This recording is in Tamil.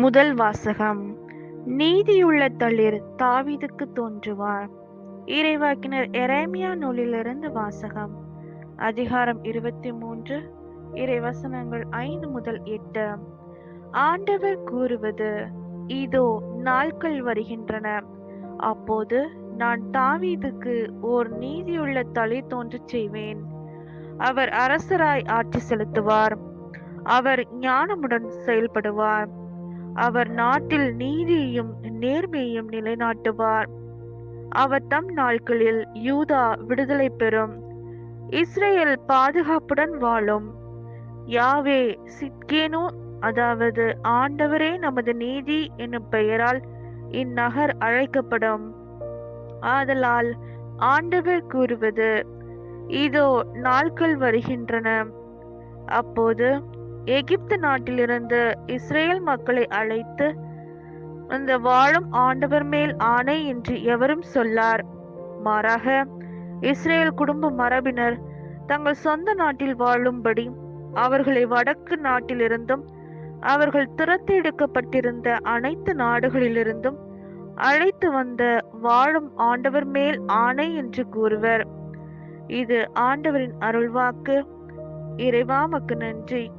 முதல் வாசகம். நீதியுள்ள தளிர் தாவீதுக்கு தோன்றுவார். இறைவாக்கினர் எரேமியா நூலிலிருந்து வாசகம். அதிகாரம் இருபத்தி மூன்று இறைவசனங்கள் ஐந்து முதல் எட்டு. ஆண்டவர் கூறுவது இதோ நாட்கள் வருகின்றன. அப்போது நான் தாவீதுக்கு ஓர் நீதியுள்ள தளிர் தோன்றச் செய்வேன். அவர் அரசராய் ஆட்சி செலுத்துவார். அவர் ஞானமுடன் செயல்படுவார். அவர் நாட்டில் நீதியையும் நேர்மையையும் நிலைநாட்டுவார். அவர் தம் நாட்களில் யூதா விடுதலை பெறும். இஸ்ரேல் பாதுகாப்புடன் வாழும். யாவே சித்கேனோ அதாவது ஆண்டவரே நமது நீதி என்னும் பெயரால் இந்நகர் அழைக்கப்படும். ஆதலால் ஆண்டவர் கூறுவது இதோ நாட்கள் வருகின்றன. அப்போது எகிப்து நாட்டிலிருந்து இஸ்ரேல் மக்களை அழைத்து அந்த வாழும் ஆண்டவர் மேல் ஆணை என்று எவரும் சொல்லார். மாறாக இஸ்ரேல் குடும்ப மரபினர் தங்கள் சொந்த நாட்டில் வாழும்படி அவர்களை வடக்கு நாட்டிலிருந்தும் அவர்கள் துரத்தி எடுக்கப்பட்டிருந்த அனைத்து நாடுகளிலிருந்தும் அழைத்து வந்த வாழும் ஆண்டவர் மேல் ஆணை என்று கூறுவர். இது ஆண்டவரின் அருள்வாக்கு. இறைவாமக்கு நன்றி.